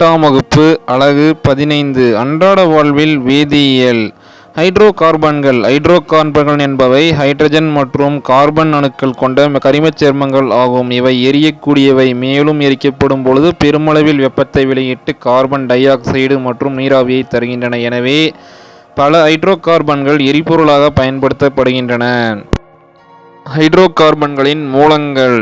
எட்டாம் வகுப்பு அலகு பதினைந்து. அன்றாட வாழ்வில் வேதியியல். ஹைட்ரோ கார்பன்கள் ஹைட்ரோ கார்பன்கள் என்பவை ஹைட்ரஜன் மற்றும் கார்பன் அணுக்கள் கொண்ட கரிமச் சேர்மங்கள் ஆகும். இவை எரியக்கூடியவை. மேலும் எரிக்கப்படும் பொழுது பெருமளவில் வெப்பத்தை வெளியிட்டு கார்பன் டை ஆக்சைடு மற்றும் நீராவியை தருகின்றன. எனவே பல ஹைட்ரோ கார்பன்கள் எரிபொருளாக பயன்படுத்தப்படுகின்றன. ஹைட்ரோ கார்பன்களின் மூலங்கள்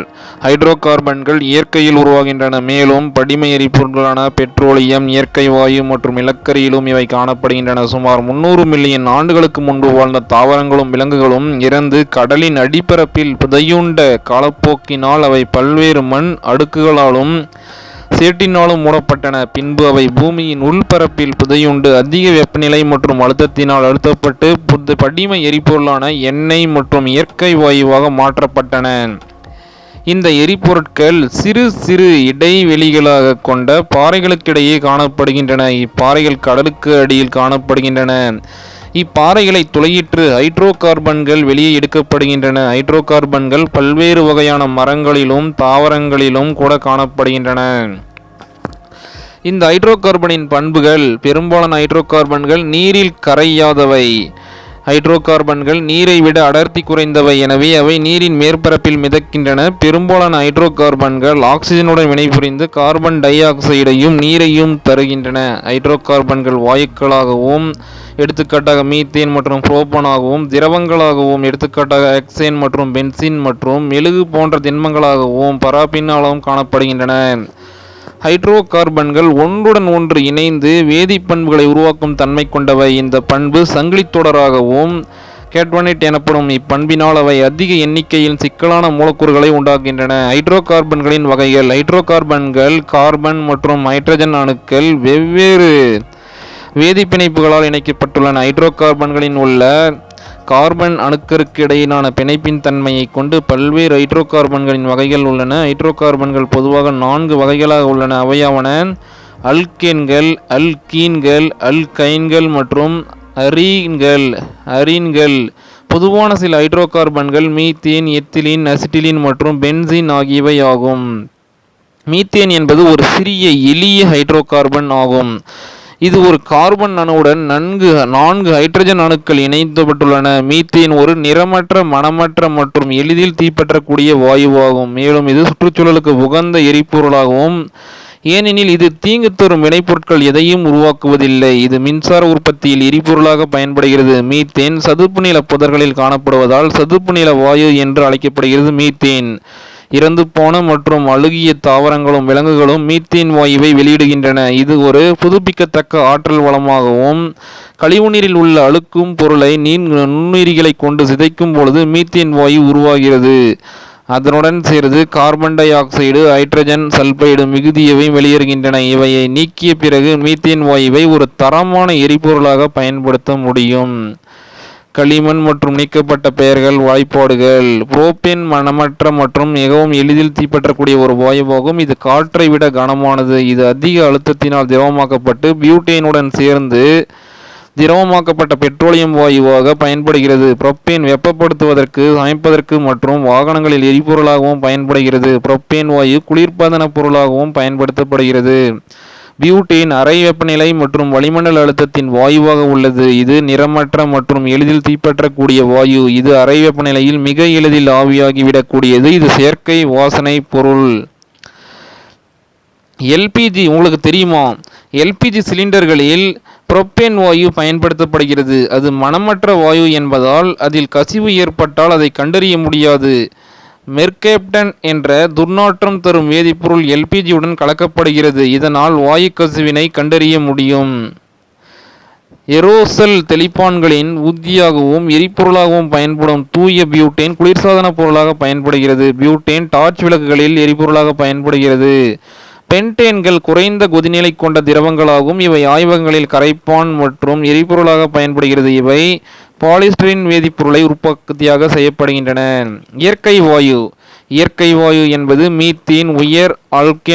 ஹைட்ரோ கார்பன்கள் இயற்கையில் உருவாகின்றன. மேலும் படிம எரிபொருட்களான பெட்ரோலியம் இயற்கை வாயு மற்றும் நிலக்கரியிலும் இவை காணப்படுகின்றன. சுமார் முன்னூறு மில்லியன் ஆண்டுகளுக்கு முன்பு வாழ்ந்த தாவரங்களும் விலங்குகளும் இறந்து கடலின் அடிப்பரப்பில் புதையுண்ட காலப்போக்கினால் அவை பல்வேறு மண் அடுக்குகளாலும் சேற்றினாலும் மூடப்பட்டன. பின்பு அவை பூமியின் உள்பரப்பில் புதையுண்டு. அதிக வெப்பநிலை மற்றும் அழுத்தத்தினால் அழுத்தப்பட்டு புது படிம எரிபொருளான எண்ணெய் மற்றும் இயற்கை வாயுவாக மாற்றப்பட்டன. இந்த எரிபொருட்கள் சிறு சிறு இடைவெளிகளாக கொண்ட பாறைகளுக்கிடையே காணப்படுகின்றன. இப்பாறைகள் கடலுக்கு அடியில் காணப்படுகின்றன. இப்பாறைகளை துளையிட்டு ஹைட்ரோ கார்பன்கள் வெளியே எடுக்கப்படுகின்றன. ஹைட்ரோ கார்பன்கள் பல்வேறு வகையான மரங்களிலும் தாவரங்களிலும் கூட காணப்படுகின்றன. இந்த ஹைட்ரோ கார்பனின் பண்புகள் பெரும்பாலான ஹைட்ரோ கார்பன்கள் நீரில் கரையாதவை. ஹைட்ரோ கார்பன்கள் நீரை விட அடர்த்தி குறைந்தவை. எனவே அவை நீரின் மேற்பரப்பில் மிதக்கின்றன. பெரும்பாலான ஹைட்ரோ கார்பன்கள் ஆக்சிஜனுடன் வினைபுரிந்து கார்பன் டை ஆக்சைடையும் நீரையும் தருகின்றன. ஹைட்ரோ கார்பன்கள் வாயுக்களாகவும் எடுத்துக்காட்டாக மீத்தேன் மற்றும் புரோப்பானாகவும் திரவங்களாகவும் எடுத்துக்காட்டாக எக்சேன் மற்றும் பென்சின் மற்றும் மெழுகு போன்ற திண்மங்களாகவும் பராபின்னாலும் காணப்படுகின்றன. ஹைட்ரோ கார்பன்கள் ஒன்றுடன் ஒன்று இணைந்து வேதிப்பண்புகளை உருவாக்கும் தன்மை கொண்டவை. இந்த பண்பு சங்கிலித்தொடராகவும் கேட்வனைட் எனப்படும் இப்பண்பினால் அவை அதிக எண்ணிக்கையில் சிக்கலான மூலக்கூறுகளை உண்டாக்குகின்றன. ஹைட்ரோ கார்பன்களின் வகைகள் ஹைட்ரோ கார்பன்கள் கார்பன் மற்றும் ஹைட்ரஜன் அணுக்கள் வெவ்வேறு வேதிப்பிணைப்புகளால் இணைக்கப்பட்டுள்ளன. ஹைட்ரோ கார்பன்களின் உள்ள கார்பன் அணுக்கருக்கு இடையிலான பிணைப்பின் தன்மையை கொண்டு பல்வேறு ஹைட்ரோ கார்பன்களின் வகைகள் உள்ளன. ஹைட்ரோ கார்பன்கள் பொதுவாக நான்கு வகைகளாக உள்ளன. அவையாவன அல்கேன்கள் அல்கீன்கள் அல்கைன்கள் மற்றும் அரீன்கள். அரீன்கள் பொதுவான சில ஹைட்ரோ கார்பன்கள் மீத்தேன் எத்திலின் அசிட்டிலின் மற்றும் பென்சின் ஆகியவை ஆகும். மீத்தேன் என்பது ஒரு சிறிய எளிய ஹைட்ரோ கார்பன் ஆகும். இது ஒரு கார்பன் அணுவுடன் நன்கு நான்கு ஹைட்ரஜன் அணுக்கள் இணைக்கப்பட்டுள்ளன. மீத்தேன் ஒரு நிறமற்ற மணமற்ற மற்றும் எளிதில் தீப்பற்றக்கூடிய வாயுவாகும். மேலும் இது சுற்றுச்சூழலுக்கு உகந்த எரிபொருளாகவும் ஏனெனில் இது தீங்கு தரும் வினைப்பொருட்கள் எதையும் உருவாக்குவதில்லை. இது மின்சார உற்பத்தியில் எரிபொருளாக பயன்படுகிறது. மீத்தேன் சதுப்பு நில புதர்களில் காணப்படுவதால் சதுப்பு நில வாயு என்று அழைக்கப்படுகிறது மீத்தேன். இறந்து போன மற்றும் அழுகிய தாவரங்களும் விலங்குகளும் மீத்தேன் வாயுவை வெளியிடுகின்றன. இது ஒரு புதுப்பிக்கத்தக்க ஆற்றல் வளமாகவும் கழிவுநீரில் உள்ள அழுக்கும் பொருளை நீர் நுண்ணுயிரிகளை கொண்டு சிதைக்கும் பொழுது மீத்தேன் வாயு உருவாகிறது. அதனுடன் சேர்ந்து carbon dioxide hydrogen sulphide மிகுதியவை வெளியேறுகின்றன. இவையை நீக்கிய பிறகு மீத்தேன் வாயுவை ஒரு தரமான எரிபொருளாக பயன்படுத்த முடியும். களிமண் மற்றும் நீக்கப்பட்ட பெயர்கள் வாய்ப்பாடுகள். புரோப்பேன் மனமற்ற மற்றும் மிகவும் எளிதில் தீப்பற்றக்கூடிய ஒரு வாயுவாகும். இது காற்றை விட கனமானது. இது அதிக அழுத்தத்தினால் திரவமாக்கப்பட்டு பியூட்டேனுடன் சேர்ந்து திரவமாக்கப்பட்ட பெட்ரோலியம் வாயுவாக பயன்படுகிறது. புரொப்பேன் வெப்பப்படுத்துவதற்கு சமைப்பதற்கு மற்றும் வாகனங்களில் எரிபொருளாகவும் பயன்படுகிறது. புரொப்பேன் வாயு குளிர்பதன பொருளாகவும் பயன்படுத்தப்படுகிறது. பியூட்டேன் அறை வெப்பநிலை மற்றும் வளிமண்டல அழுத்தத்தின் வாயுவாக உள்ளது. இது நிறமற்ற மற்றும் எளிதில் தீப்பற்றக்கூடிய வாயு. இது அறை வெப்பநிலையில் மிக எளிதில் ஆவியாகிவிடக்கூடியது. இது செயற்கை வாசனை பொருள். எல்பிஜி உங்களுக்கு தெரியுமா? எல்பிஜி சிலிண்டர்களில் புரொப்பேன் வாயு பயன்படுத்தப்படுகிறது. அது மனமற்ற வாயு என்பதால் அதில் கசிவு ஏற்பட்டால் அதை கண்டறிய முடியாது. மெர்கேப்டன் என்ற துர்நாற்றம் தரும் வேதிப்பொருள் எல்பிஜியுடன் கலக்கப்படுகிறது. இதனால் வாயு கசிவினை கண்டறிய முடியும். எரோசல் தெளிப்பான்களின் ஊர்தியாகவும் எரிபொருளாகவும் பயன்படும் தூய பியூட்டேன் குளிர்சாதன பொருளாக பயன்படுகிறது. பியூட்டேன் டார்ச் விளக்குகளில் எரிபொருளாக பயன்படுகிறது. பென்டேன்கள் குறைந்த கொதிநிலை கொண்ட திரவங்களாகும். இவை ஆய்வகங்களில் கரைப்பான் மற்றும் எரிபொருளாக பயன்படுகிறது. இவை பாலிஸ்டிரின் வேதிப்பொருளை உற்பத்தியாக செய்யப்படுகின்றன. இயற்கை வாயு. இயற்கை வாயு என்பது மீத்தேன் உயர் ஆல்கே